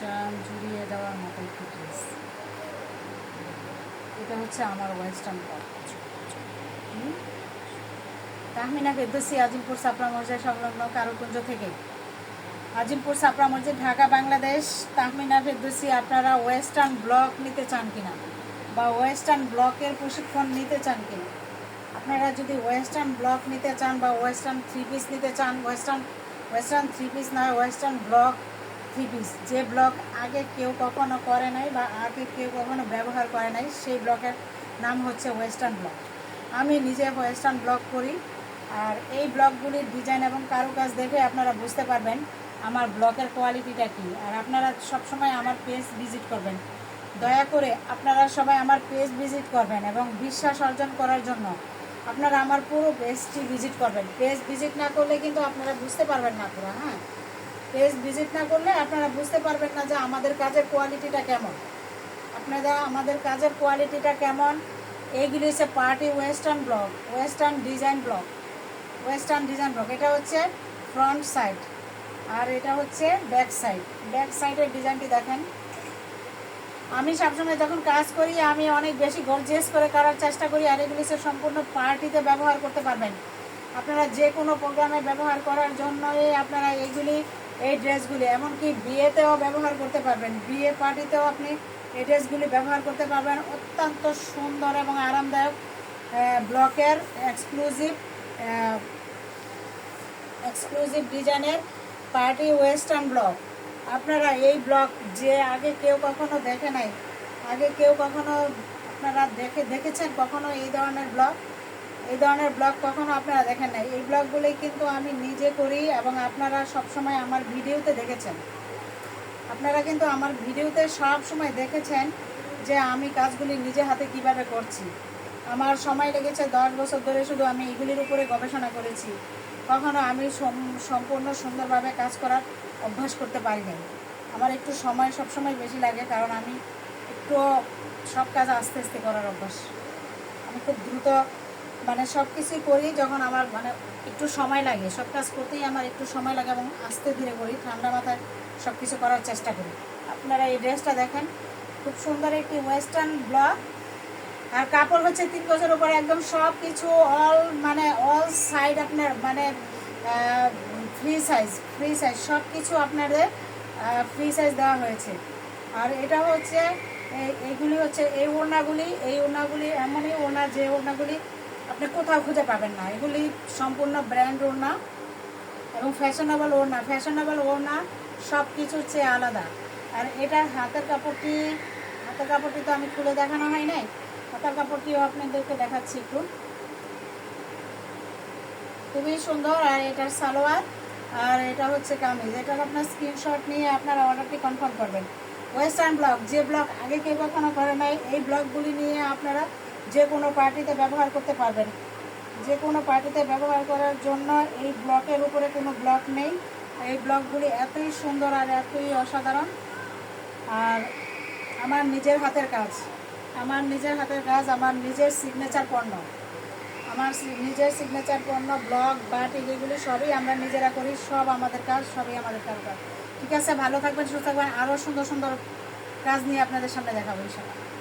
চান জুড়িয়ে দেওয়ার মতো একটি ড্রেস এটা হচ্ছে আমার ওয়েস্টার্ন তাহমিনা ফেরদৌসি, আজিমপুর সাপড়া মসজিদ সংলগ্ন কারুকুঞ্জ থেকে। আজিমপুর সাপড়া মসজিদ, ঢাকা, বাংলাদেশ। তাহমিনা ফেরদৌসি, আপনারা ওয়েস্টার্ন ব্লক নিতে চান কিনা? বা ওয়েস্টার্ন ব্লকের প্রশিক্ষণ নিতে চান কিনা? আপনারা যদি ওয়েস্টার্ন ব্লক নিতে চান বা ওয়েস্টার্ন থ্রি পিস নিতে চান ওয়েস্টার্ন ওয়েস্টার্ন থ্রি পিস না ওয়েস্টার্ন ব্লক থ্রি পিস যে ব্লক আগে কেউ কখনো করে নাই বা আগে কেউ কখনো ব্যবহার করে নাই, সেই ব্লকের নাম হচ্ছে ওয়েস্টার্ন ব্লক। আমি নিজে ওয়েস্টার্ন ব্লক করি, আর এই ব্লকগুলির ডিজাইন এবং কারুকাজ দেখে আপনারা বুঝতে পারবেন আমার ব্লকের কোয়ালিটিটা কী। আর আপনারা সবসময় আমার পেজ ভিজিট করবেন। দয়া করে আপনারা সবাই আমার পেজ ভিজিট করবেন এবং বিশ্বাস অর্জন করার জন্য আপনারা আমার পুরো পেজটি ভিজিট করবেন। পেজ ভিজিট না করলে কিন্তু আপনারা বুঝতে পারবেন না পুরো হ্যাঁ? পেজ ভিজিট না করলে আপনারা বুঝতে পারবেন না যে আমাদের কাজের কোয়ালিটিটা কেমন। আপনারা আমাদের কাজের কোয়ালিটিটা কেমন? এইগুলি হচ্ছে party western block, western design block, western design block. এটা হচ্ছে ফ্রন্ট সাইড আর এটা হচ্ছে ব্যাক সাইড। ব্যাক সাইডের ডিজাইনটি দেখেন। আমি সবসময় যখন কাজ করি, আমি অনেক বেশি গর্জিয়াস করে করার চেষ্টা করি আর এগুলি সম্পূর্ণ পার্টিতে ব্যবহার করতে পারবেন। আপনারা যে কোনো প্রোগ্রামে ব্যবহার করার জন্যই আপনারা এইগুলি এই ড্রেসগুলি, এমনকি বিয়েতেও ব্যবহার করতে পারবেন। বিয়ে পার্টিতেও আপনি এই ড্রেসগুলি ব্যবহার করতে পারবেন। অত্যন্ত সুন্দর এবং আরামদায়ক ব্লকের এক্সক্লুসিভ এক্সক্লুসিভ ডিজাইনের পার্টি ওয়েস্টার্ন ব্লক। আপনারা এই ব্লক যে আগে কেউ কখনো দেখে নাই, আগে কেউ কখনো আপনারা দেখে, দেখেছেন কখনো এই ধরনের ব্লগ এই ধরনের ব্লগ কখনো আপনারা দেখেন নাই। এই ব্লগগুলি কিন্তু আমি নিজে করি এবং আপনারা সবসময় আমার ভিডিওতে দেখেছেন। আপনারা কিন্তু আমার ভিডিওতে সব সময় দেখেছেন যে আমি কাজগুলি নিজে হাতে কীভাবে করছি। আমার সময় লেগেছে দশ বছর ধরে শুধু আমি এগুলির উপরে গবেষণা করেছি। কখনো আমি সম্পূর্ণ সুন্দরভাবে কাজ করার অভ্যাস করতে পারি নাই। আমার একটু সময় সবসময় বেশি লাগে কারণ আমি একটু সব কাজ আস্তে আস্তে করার অভ্যাস। আমি খুব দ্রুত মানে সব কিছুই করি যখন আমার মানে একটু সময় লাগে। সব কাজ করতেই আমার একটু সময় লাগে এবং আস্তে ধীরে করি, ঠান্ডা মাথায় সব কিছু করার চেষ্টা করি। আপনারা এই ড্রেসটা দেখেন, খুব সুন্দর একটি ওয়েস্টার্ন ব্লক আর কাপড় হচ্ছে তিন বছর উপরে, একদম সব কিছু অল মানে অল সাইড আপনার মানে ফ্রি সাইজ ফ্রি সাইজ সব কিছু আপনাদের ফ্রি সাইজ দেওয়া হয়েছে। আর এটা হচ্ছে এইগুলি হচ্ছে এই ওড়নাগুলি এই ওড়নাগুলি এমনই ওড়না যে ওড়নাগুলি আপনি কোথাও খুঁজে পাবেন না। এগুলি সম্পূর্ণ ব্র্যান্ড ওড়না এবং ফ্যাশনেবল ওড়না ফ্যাশনেবল ওড়না সব কিছুর চেয়ে আলাদা। আর এটার হাতের কাপড়টি হাতের কাপড়টি তো আমি খুলে দেখানো হয় নাই। হাতের কাপড়টিও আপনাদেরকে দেখাচ্ছি একটু। খুবই সুন্দর আর এটার সালোয়ার। আর এটা হচ্ছে কামিজ। এটার আপনার স্ক্রিনশট নিয়ে আপনারা অর্ডারটি কনফার্ম করবেন। ওয়েস্টার্ন ব্লগ যে ব্লগ আগে কেউ কখনো করে নাই, এই ব্লকগুলি নিয়ে আপনারা যে কোনো পার্টিতে ব্যবহার করতে পারবেন। যে কোনো পার্টিতে ব্যবহার করার জন্য এই ব্লকের উপরে কোনো ব্লক নেই। এই ব্লকগুলি এতই সুন্দর আর এতই অসাধারণ। আর আমার নিজের হাতের কাজ। আমার নিজের হাতের কাজ, আমার নিজের সিগনেচার পণ্য। আমার নিজের সিগনেচার পণ্য ব্লগ বাটিক এগুলি সবই আমরা নিজেরা করি। সব আমাদের কাজ, সবই আমাদের কাজ ঠিক আছে, ভালো থাকবেন, সুস্থ থাকবেন। আরও সুন্দর সুন্দর কাজ নিয়ে আপনাদের সামনে দেখাবো ইনশাল্লাহ